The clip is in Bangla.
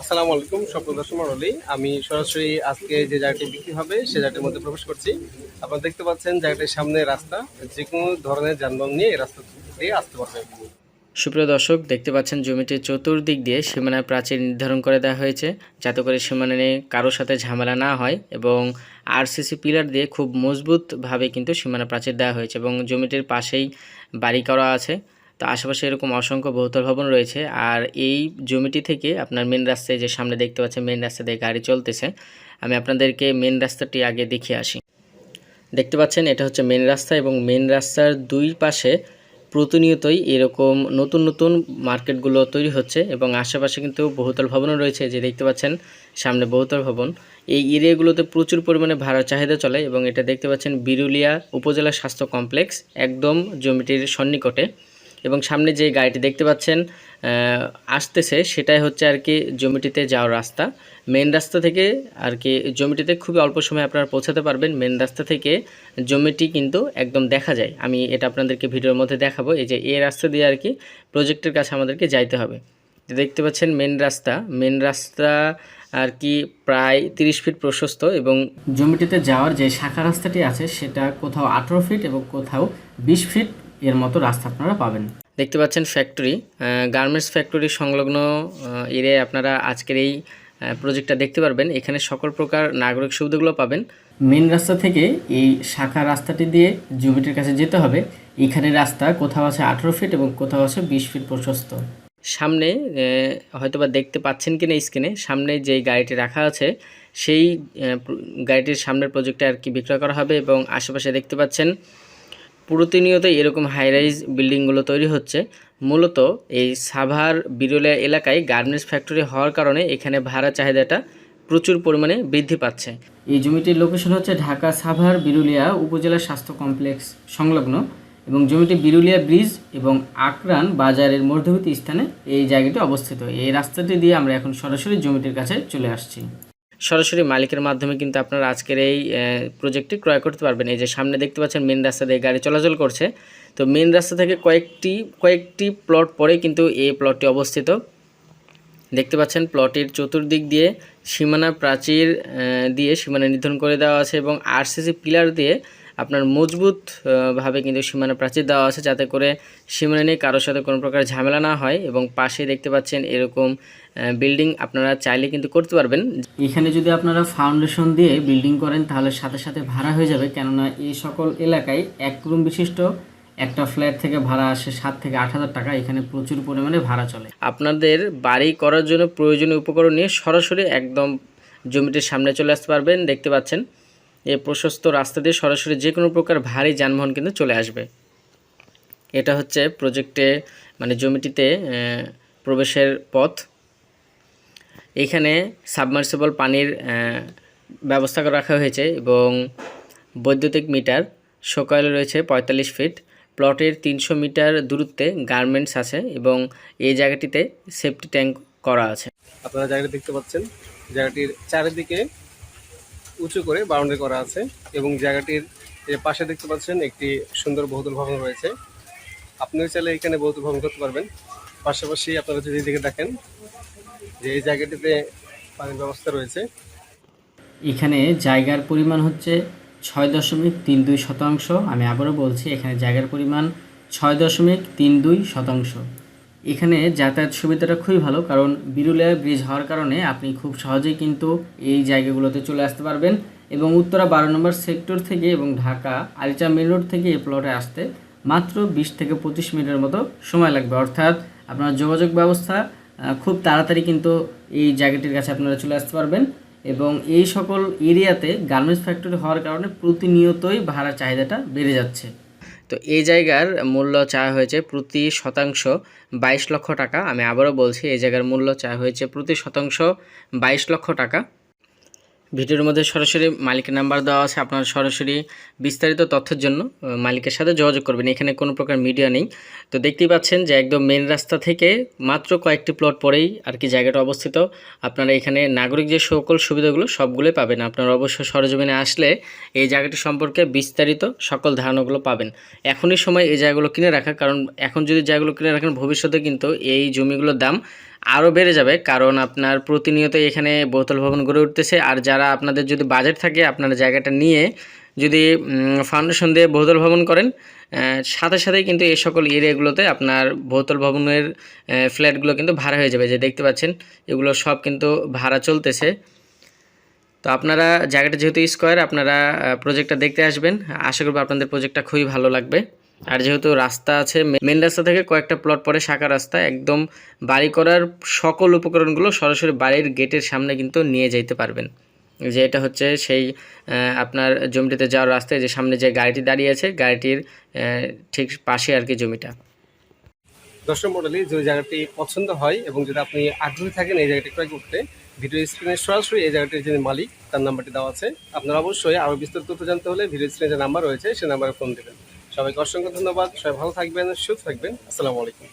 আসসালামু আলাইকুম স্বপ্নদর্শন মণ্ডলী আমি সরাসরি আজকে যে জায়গাটি বিক্রি হবে, সে জায়গাটির মধ্যে প্রবেশ করছি। আপনারা দেখতে পাচ্ছেন জায়গাটির সামনে রাস্তা। যে কোনো ধরনের যানবাহন নিয়ে এই রাস্তা দিয়ে আসতে পারবে সুপ্রিয় দর্শক, দেখতে পাচ্ছেন জমিটির চতুর্দিক দিয়ে সীমানা প্রাচীর নির্ধারণ করে দেওয়া হয়েছে। যাতে করে সীমানা নিয়ে কারোর সাথে ঝামেলা না হয় এবং আরসিসি পিলার দিয়ে খুব মজবুতভাবে কিন্তু সীমানা প্রাচীর দেওয়া হয়েছে এবং জমিটির পাশেই বাড়ি করা আছে। তো আশেপাশে এরকম অসংখ্য বহুতল ভবন রয়েছে। আর এই জমিটি থেকে আপনার মেন রাস্তায় যে সামনে দেখতে পাচ্ছেন মেন রাস্তা দিয়ে গাড়ি চলতেছে। আমি আপনাদেরকে মেন রাস্তাটি আগে দেখিয়ে আসি। দেখতে পাচ্ছেন, এটা হচ্ছে মেন রাস্তা এবং মেন রাস্তার দুই পাশে প্রতিনিয়তই এরকম নতুন নতুন মার্কেটগুলো তৈরি হচ্ছে এবং আশেপাশে কিন্তু বহুতল ভবনও রয়েছে। যে দেখতে পাচ্ছেন, সামনে বহুতল ভবন। এই এরিয়াগুলোতে প্রচুর পরিমাণে ভাড়ার চাহিদা চলে এবং এটা দেখতে পাচ্ছেন, বিরুলিয়া উপজেলা স্বাস্থ্য কমপ্লেক্স, একদম জমিটির সন্নিকটে। এবং সামনে যে গাড়িটি দেখতে পাচ্ছেন আসতেছে সেটাই হচ্ছে আর কি জমিটিতে যাওয়ার রাস্তা। মেন রাস্তা থেকে আর কি জমিটিতে খুবই অল্প সময় আপনারা পৌঁছাতে পারবেন। মেন রাস্তা থেকে জমিটি কিন্তু একদম দেখা যায়। আমি এটা আপনাদেরকে ভিডিওর মধ্যে দেখাবো। এই যে এই রাস্তা দিয়ে আর কি প্রজেক্টের কাছে আমাদেরকে যাইতে হবে। দেখতে পাচ্ছেন মেন রাস্তা। মেন রাস্তা আর কি প্রায় তিরিশ ফিট প্রশস্ত এবং জমিটিতে যাওয়ার যে শাখা রাস্তাটি আছে, সেটা কোথাও আঠেরো ফিট এবং কোথাও বিশ ফিট এর মতো রাস্তা আপনারা পাবেন। দেখতে পাচ্ছেন ফ্যাক্টরি গার্মেন্টস ফ্যাক্টরি সংলগ্ন এরিয়ায় আপনারা আজকের এই প্রজেক্টটা দেখতে পারবেন। এখানে সকল প্রকার নাগরিক সুবিধাগুলো পাবেন। মেন রাস্তা থেকে এই শাখা রাস্তাটি দিয়ে জমিটির কাছে যেতে হবে। এখানে রাস্তা কোথাও আছে আঠেরো ফিট এবং কোথাও আছে বিশ ফিট প্রশস্ত। সামনে আহ, হয়তোবা দেখতে পাচ্ছেন কিনা স্ক্রিনে সামনে যে গাড়িটি রাখা আছে সেই গাড়িটির সামনের প্রজেক্টটা আর কি বিক্রয় করা হবে এবং আশেপাশে দেখতে পাচ্ছেন প্রতিনিয়ত এরকম হাইরাইজ বিল্ডিংগুলো তৈরি হচ্ছে। মূলত এই সাভার বিরলিয়া এলাকায় গার্মেন্টস ফ্যাক্টরি হওয়ার কারণে এখানে ভাড়া চাহিদাটা প্রচুর পরিমাণে বৃদ্ধি পাচ্ছে। এই জমিটির লোকেশন হচ্ছে ঢাকা সাভার বিরুলিয়া উপজেলা স্বাস্থ্য কমপ্লেক্স সংলগ্ন এবং জমিটি বিরুলিয়া ব্রিজ এবং আকরান বাজারের মধ্যবর্তী স্থানে এই জায়গাটি অবস্থিত। এই রাস্তাটি দিয়ে আমরা এখন সরাসরি জমিটির কাছে চলে আসছি। সরাসরি মালিকের মাধ্যমে কিন্তু আপনারা আজকের এই প্রজেক্টটি ক্রয় করতে পারবেন। এই যে সামনে দেখতে পাচ্ছেন মেন রাস্তা দিয়ে গাড়ি চলাচল করছে। তো মেন রাস্তা থেকে কয়েকটি কয়েকটি প্লট পরে কিন্তু এই প্লটটি অবস্থিত। দেখতে পাচ্ছেন প্লটের চতুর্দিক দিয়ে সীমানা প্রাচীর দিয়ে সীমানা নির্ধারণ করে দেওয়া আছে এবং আরসিসি পিলার দিয়ে আপনার মজবুত ভাবে কিন্তু সীমানা প্রাচীর দেওয়া আছে যাতে করে সীমানা নিয়ে কারোর সাথে কোনো প্রকার ঝামেলা না হয় এবং পাশে দেখতে পাচ্ছেন এরকম বিল্ডিং আপনারা চাইলে কিন্তু করতে পারবেন। এখানে যদি আপনারা ফাউন্ডেশন দিয়ে বিল্ডিং করেন তাহলে সাথে সাথে ভাড়া হয়ে যাবে কেননা এই সকল এলাকায় এক রুম বিশিষ্ট একটা ফ্ল্যাট থেকে ভাড়া আসে সাত থেকে আট হাজার টাকা। এখানে প্রচুর পরিমাণে ভাড়া চলে। আপনাদের বাড়ি করার জন্য প্রয়োজনীয় উপকরণ নিয়ে সরাসরি একদম জমিটির সামনে চলে আসতে পারবেন দেখতে পাচ্ছেন। এই প্রশস্ত রাস্তা দিয়ে সরাসরি যে কোনো প্রকার ভারী যানবাহন কিন্তু চলে আসবে। এটা হচ্ছে প্রজেক্টে মানে জমিটিতে প্রবেশের পথ। এখানে সাবমার্সিবল পানির ব্যবস্থা করে রাখা হয়েছে এবং বৈদ্যুতিক মিটার, সকালে রয়েছে পঁয়তাল্লিশ ফিট। প্লটের তিনশো মিটার দূরত্বে গার্মেন্টস আছে এবং এই জায়গাটিতে সেফটি ট্যাঙ্ক করা আছে। আপনারা জায়গাটি দেখতে পাচ্ছেন। জায়গাটির চারিদিকে উঁচু করে বাউন্ডারি করা আছে এবং জায়গাটির পাশে দেখতে পাচ্ছেন একটি সুন্দর বহুতল ভবন রয়েছে। আপনিও চাইলে এখানে বহুতল ভবন করতে পারবেন। পাশাপাশি আপনারা যদি দিকে দেখেন যে এই জায়গাটিতে পানির ব্যবস্থা রয়েছে। এখানে জায়গার পরিমাণ হচ্ছে ছয় দশমিক তিন দুই শতাংশ। আমি আবারও বলছি, এখানে জায়গার পরিমাণ ছয় দশমিক তিন দুই শতাংশ। এখানে যাতায়াত সুবিধাটা খুবই ভালো, কারণ বিরুলিয়া ব্রিজ হওয়ার কারণে আপনি খুব সহজেই কিন্তু এই জায়গাগুলোতে চলে আসতে পারবেন এবং উত্তরা বারো নম্বর সেক্টর থেকে এবং ঢাকা আরিচা মেন রোড থেকে এই প্লটে আসতে মাত্র বিশ থেকে পঁচিশ মিনিটের মতো সময় লাগবে। অর্থাৎ আপনার যোগাযোগ ব্যবস্থা খুব তাড়াতাড়ি কিন্তু এই জায়গাটির কাছে আপনারা চলে আসতে পারবেন এবং এই সকল এরিয়াতে গার্মেন্টস ফ্যাক্টরি হওয়ার কারণে প্রতিনিয়তই ভাড়া চাহিদাটা বেড়ে যাচ্ছে। তো এই জায়গার মূল্য চাওয়া হয়েছে প্রতি শতাংশ বাইশ লক্ষ টাকা। আমি আবারও বলছি, এই জায়গার মূল্য চাওয়া হয়েছে প্রতি শতাংশ বাইশ লক্ষ টাকা। ভিডিওর মধ্যে সরাসরি মালিকের নাম্বার দেওয়া আছে। আপনার সরাসরি বিস্তারিত তথ্যের জন্য মালিকের সাথে যোগাযোগ করবেন। এখানে কোনো প্রকার মিডিয়া নেই। তো দেখতেই পাচ্ছেন যে একদম মেন রাস্তা থেকে মাত্র কয়েকটি প্লট পরেই আর কি জায়গাটা অবস্থিত। আপনারা এখানে নাগরিক যে সকল সুবিধাগুলো সবগুলোই পাবেন। আপনারা অবশ্যই সরজমিনে আসলে এই জায়গাটি সম্পর্কে বিস্তারিত সকল ধারণাগুলো পাবেন। এখনই সময় এই জায়গাগুলো কিনে রাখা। কারণ এখন যদি জায়গাগুলো কিনে রাখেন, ভবিষ্যতে কিন্তু এই জমিগুলোর দাম আরও বেড়ে যাবে। কারণ আপনার প্রতিনিয়ত এখানে বহুতল ভবন গড়ে উঠতেছে। আর যারা আপনাদের যদি বাজেট থাকে, আপনারা জায়গাটা নিয়ে যদি ফাউন্ডেশন দিয়ে বহুতল ভবন করেন সাথে সাথেই কিন্তু এই সকল এরিয়াগুলোতে আপনার বহুতল ভবনের ফ্ল্যাটগুলো কিন্তু ভাড়া হয়ে যাবে। যে দেখতে পাচ্ছেন, এগুলো সব কিন্তু ভাড়া চলতেছে। তো আপনারা জায়গাটা যেহেতু স্কোয়ার আপনারা প্রজেক্টটা দেখতে আসবেন। আশা করব আপনাদের প্রজেক্টটা খুবই ভালো লাগবে। আর যেহেতু রাস্তা আছে মেন রাস্তা থেকে কয়েকটা প্লট পরে শাখা রাস্তা, একদম বাড়ি করার সকল উপকরণগুলো সরাসরি বাড়ির গেটের সামনে কিন্তু নিয়ে যেতে পারবেন। যে এটা হচ্ছে সেই আপনার জমিটিতে যাওয়ার রাস্তায় যে সামনে যে গাড়িটি দাঁড়িয়ে আছে, গাড়িটির ঠিক পাশে আর কি জমিটা। দর্শক মন্ডলী, যদি জায়গাটি পছন্দ হয় এবং যদি আপনি আগ্রহী থাকেন এই জায়গাটি ক্রয় করতে ভিডিও স্ক্রিনে সরাসরি এই জায়গাটির যিনি মালিক, তার নাম্বারটি দেওয়া আছে। আপনারা অবশ্যই আরও বিস্তারিত তথ্য জানতে হলে ভিডিও স্ক্রিনে যে নাম্বার রয়েছে সেই নাম্বারে ফোন দেবেন। সবাইকে অসংখ্য ধন্যবাদ। সবাই ভালো থাকবেন সুস্থ থাকবেন। আসসালামু আলাইকুম।